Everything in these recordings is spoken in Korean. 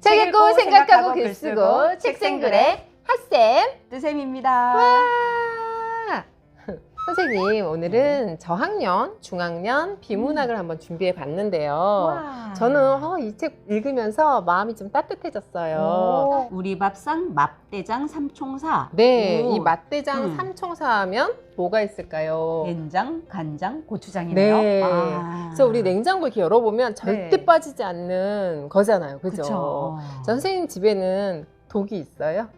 책 읽고 생각하고 글 쓰고 책생글의 핫쌤 뜨쌤입니다. 와 선생님 오늘은 저학년, 중학년 비문학을 한번 준비해 봤는데요 와. 저는 어, 이 책 읽으면서 마음이 좀 따뜻해졌어요 오, 우리 밥상 맙대장 삼총사. 네, 오. 이 맛대장 음. 삼총사 하면 뭐가 있을까요? 된장, 간장, 고추장이네요. 네. 아. 그래서 우리 냉장고 이렇게 열어보면 절대 네. 빠지지 않는 거잖아요. 그죠? 그쵸. 자, 선생님 집에는 독이 있어요?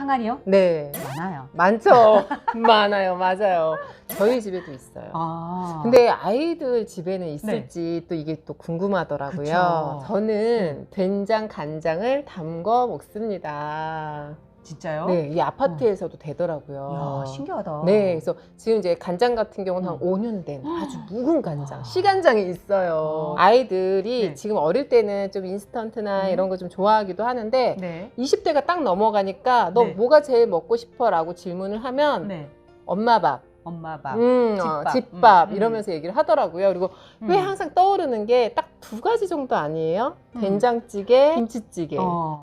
항아리요? 네. 많아요. 많죠? 많아요. 맞아요. 저희 집에도 있어요. 아. 근데 아이들 집에는 있을지 또 이게 또 궁금하더라고요. 그쵸. 저는 된장, 간장을 담궈 먹습니다. 진짜요? 네, 이 아파트에서도 되더라고요. 이야, 신기하다. 네, 그래서 지금 이제 간장 같은 경우는 한 음. 5년 된 아주 묵은 간장, 와. 시간장이 있어요. 어. 아이들이 네. 지금 어릴 때는 좀 인스턴트나 음. 이런 거 좀 좋아하기도 하는데 네. 20대가 딱 넘어가니까 너 네. 뭐가 제일 먹고 싶어라고 질문을 하면 네. 엄마 밥, 엄마 밥. 음, 어, 집밥. 집밥 음, 음. 이러면서 얘기를 하더라고요. 그리고 음. 왜 항상 떠오르는 게 딱 두 가지 정도 아니에요? 음. 된장찌개, 김치찌개. 어.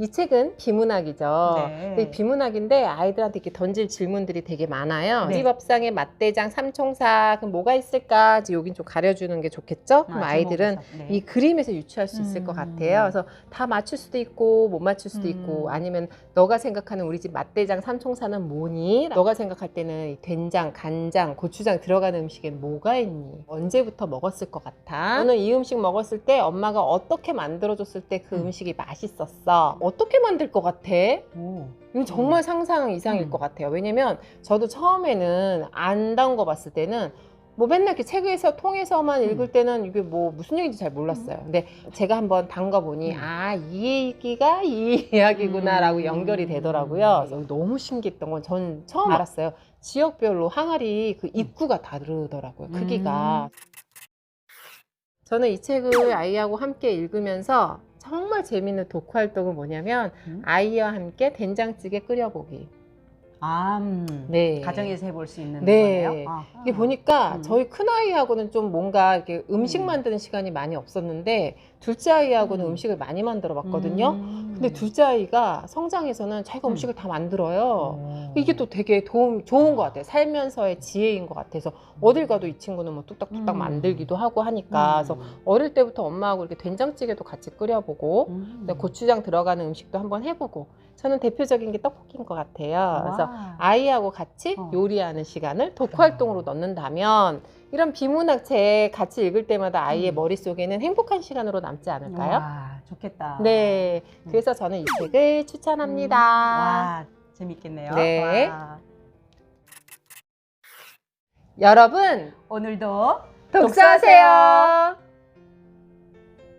이 책은 비문학이죠. 네. 근데 비문학인데 아이들한테 이렇게 던질 질문들이 되게 많아요. 네. 이 밥상에 맛대장, 삼총사, 그럼 뭐가 있을까? 이제 여긴 좀 가려주는 게 좋겠죠? 그럼 아, 아이들은 제목에서. 네. 이 그림에서 유추할 수 있을 음. 것 같아요. 그래서 다 맞출 수도 있고 못 맞출 수도 음. 있고 아니면 너가 생각하는 우리 집 맛대장 삼총사는 뭐니? 너가 생각할 때는 이 된장, 간장, 고추장 들어가는 음식엔 뭐가 있니? 언제부터 먹었을 것 같아? 너는 이 음식 먹었을 때 엄마가 어떻게 만들어줬을 때 그 음. 음식이 맛있었어? 어떻게 만들 것 같아? 오. 이건 정말 상상 이상일 음. 것 같아요. 왜냐면 저도 처음에는 안 담궈 봤을 때는 뭐 맨날 이렇게 책에서 통해서만 음. 읽을 때는 이게 뭐 무슨 얘기인지 잘 몰랐어요. 근데 제가 한번 담가 보니 음. 아, 이 얘기가 이 이야기구나라고 음. 연결이 되더라고요. 그래서 너무 신기했던 건 전 처음 음. 알았어요. 지역별로 항아리 그 입구가 다르더라고요. 크기가. 저는 이 책을 아이하고 함께 읽으면서 정말 재밌는 독후 활동은 뭐냐면 음. 아이와 함께 된장찌개 끓여보기. 아, 음. 네. 가정에서 해볼 수 있는 네. 거네요. 아하. 이게 보니까 음. 저희 큰 아이하고는 좀 뭔가 이렇게 음식 음. 만드는 시간이 많이 없었는데 둘째 아이하고는 음. 음. 식을 많이 만들어 봤거든요. 음. 근데 둘째 아이가 성장해서는 자기가 음. 음식을 다 만들어요. 오. 이게 또 되게 도움 좋은 것 같아요. 살면서의 지혜인 것 같아서 어딜 가도 이 친구는 뭐 뚝딱뚝딱 음. 만들기도 하고 하니까 그래서 어릴 때부터 엄마하고 이렇게 된장찌개도 같이 끓여보고 음. 고추장 들어가는 음식도 한번 해보고 저는 대표적인 게 떡볶이인 것 같아요. 그래서 와. 아이하고 같이 어. 요리하는 시간을 독후 활동으로 넣는다면 이런 비문학 책 같이 읽을 때마다 아이의 음. 머릿속에는 행복한 시간으로 남지 않을까요? 와, 좋겠다. 네. 음. 그래서 저는 이 책을 추천합니다. 와, 재밌겠네요. 네. 와. 여러분, 오늘도 독서하세요.